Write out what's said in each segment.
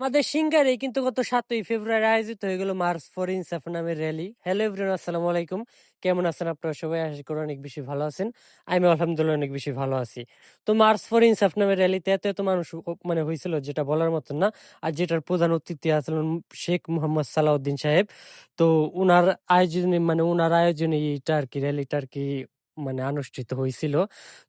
আমাদের সিঙ্গারে কিন্তু গত সাতই ফেব্রুয়ারি আয়োজিত হয়ে গেল মার্চ ফর ইনসাফ নামের র্যালি। হ্যালো এভরিওয়ান, আসসালামু আলাইকুম। কেমন আছেন আপনারা সবাই? আশা করি অনেক বেশি ভালো আছেন। আমি আলহামদুলিল্লাহ অনেক বেশি ভালো আছি। তো মার্চ ফর ইনসাফ নামের র্যালিতে এত এত মানুষ মানে হয়েছিল যেটা বলার মতো না। আর যেটার প্রধান অতিথি আসলেন শেখ মোহাম্মদ সালাউদ্দিন সাহেব। তো উনার আয়োজনে মানে উনার আয়োজনে এইটা আর কি, র্যালিটা আর কি মানে অনুষ্ঠিত হয়েছিল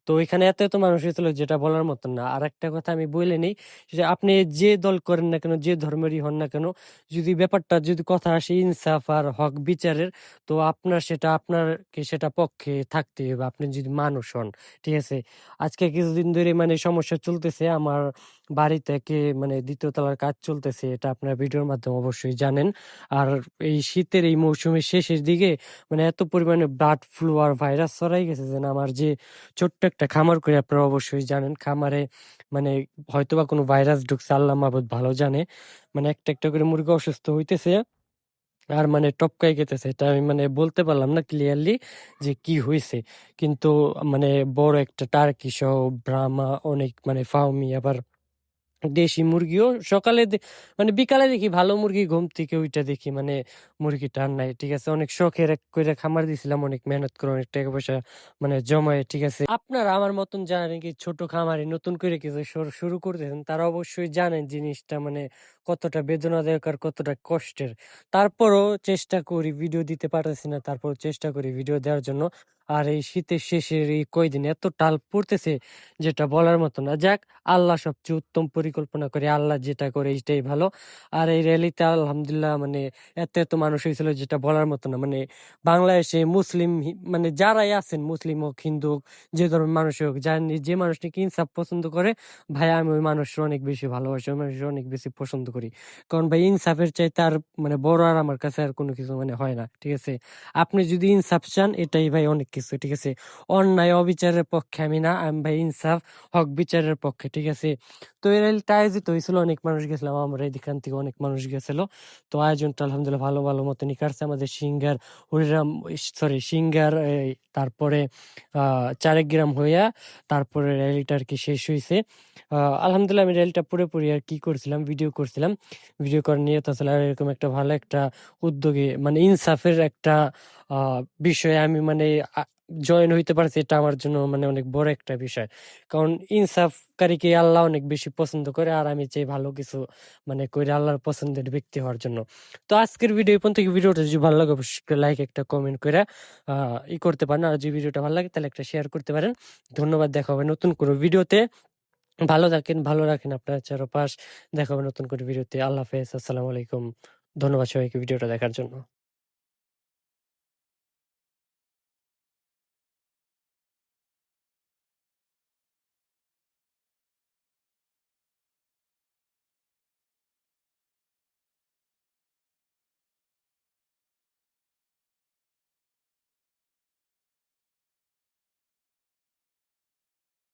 তো এখানে এত এত মানুষ হয়েছিল যেটা বলার মতো না। আর একটা কথা আমি বলে নিই যে আপনি যে দল করেন না কেন, যে ধর্মেরই হন না কেন, যদি ব্যাপারটা, যদি কথা আসে ইনসাফ আর হক বিচারের, তো আপনার সেটা, আপনারকে সেটা পক্ষে থাকতে হবে। আপনি যদি মানুষ হন, ঠিক আছে? আজকে কিছুদিন ধরে মানে সমস্যা চলতেছে। আমার বাড়ি থেকে মানে দ্বিতীয় তলার কাজ চলতেছে, এটা আপনার ভিডিওর মাধ্যমে অবশ্যই জানেন। আর এই শীতের এই মৌসুমের শেষের দিকে মানে এত পরিমাণে বার্ড ফ্লু আর ভাইরাস ছড়াই গেছে যে আমার যে ছোট্ট একটা খামার করে আপনারা অবশ্যই জানেন। খামারে মানে হয়তোবা কোনো ভাইরাস ঢুকছে, আল্লাহ মাহবুদ ভালো জানে। মানে একটা একটা করে মুরগি অসুস্থ হইতেছে আর মানে টপকাই গেতেছে। এটা আমি মানে বলতে পারলাম না ক্লিয়ারলি যে কি হয়েছে কিন্তু মানে বড় একটা টার্কি সহ ব্রাহ্মা অনেক মানে ফাউমি আবার দেশি মুরগিও সকালে মানে বিকালে দেখি ভালো মুরগি ঘুম থেকে ওইটা দেখি মানে মুরগিটা আর নাই, ঠিক আছে? অনেক শখের এক করে খামার দিছিলাম, অনেক মেহনত করে, অনেক টাকা পয়সা মানে জমায়ে, ঠিক আছে? আপনারা আমার মতন জানেন কি ছোট খামারে নতুন করে কিছু শুরু- করতেছেন, তারা অবশ্যই জানেন জিনিসটা মানে কতটা বেদনা বেদনাদায়ক আর কতটা কষ্টের। তারপরও চেষ্টা করি, ভিডিও দিতে পারতেছি না তারপর চেষ্টা করি ভিডিও দেওয়ার জন্য। আর এই শীতের শেষের এই কয়দিন এত টাল পড়তেছে যেটা বলার মতো না। যাক, আল্লাহ সবচেয়ে উত্তম পরিকল্পনা করে, আল্লাহ যেটা করে এইটাই ভালো। আর এই র্যালিতে আলহামদুলিল্লাহ মানে এত এত মানুষ হয়েছিল যেটা বলার মতো না। মানে বাংলাদেশে মুসলিম মানে যারাই আছেন, মুসলিম হোক, হিন্দু হোক, যে ধরনের মানুষ হোক যার যে মানুষটিকে ইনসাফ পছন্দ করে, ভাই, আমি ওই মানুষের অনেক বেশি ভালোবাসি, ওই মানুষের অনেক বেশি পছন্দ করি। কারণ ভাই, ইনসাফের চাই তার মানে বড় আর আমার কাছে আর কোনো কিছু মানে হয় না, ঠিক আছে? আপনি যদি ইনসাফ চান, এটাই ভাই অনেক কিছু, ঠিক আছে? অন্যায়, অবিচারের পক্ষে আমি না, আমি ভাই ইনসাফ, হক বিচারের পক্ষে, ঠিক আছে? তো এই র্যালিটা আয়োজিত হয়েছিল অনেক মানুষ গেছিলাম আমরা এদিকান থেকে অনেক মানুষ গেছিল। তো আয়োজনটা আলহামদুলিল্লাহ ভালো ভালো মতনই কাটছে। আমাদের সিঙ্গার হরিরাম সরি সিঙ্গার তারপরে আহ চারেগ্রাম হইয়া, তারপরে র্যালিটা আর কি শেষ হয়েছে আলহামদুলিল্লাহ আমি র্যালিটা পুরোপুরি আর কি করছিলাম, ভিডিও করছিলাম। ভিডিও করার নিয়ে তো তাছাড়া এরকম একটা ভালো একটা উদ্যোগে মানে ইনসাফের একটা বিষয়ে আমি মানে জয়েন হইতে পারছি, এটা আমার জন্য মানে অনেক বড় একটা বিষয়। কারণ ইনসাফকারীকে আল্লাহ অনেক বেশি পছন্দ করে, আর আমি চাই ভালো কিছু মানে করে আল্লাহর পছন্দের ব্যক্তি হওয়ার জন্য। তো আজকের ভিডিও এই পর্যন্ত। ভিডিওটা যদি ভালো লাগে, অবশ্যই লাইক একটা কমেন্ট করে ই করতে পারেন। আর যদি ভিডিওটা ভালো লাগে, তাহলে একটা শেয়ার করতে পারেন। ধন্যবাদ, দেখা হবে নতুন কোনো ভিডিওতে ভালো থাকেন, ভালো রাখেন আপনার চারপাশ। দেখা হবে নতুন করে ভিডিওতে আল্লাহ হাফেজ, আসসালামু আলাইকুম। ধন্যবাদ সবাইকে ভিডিওটা দেখার জন্য।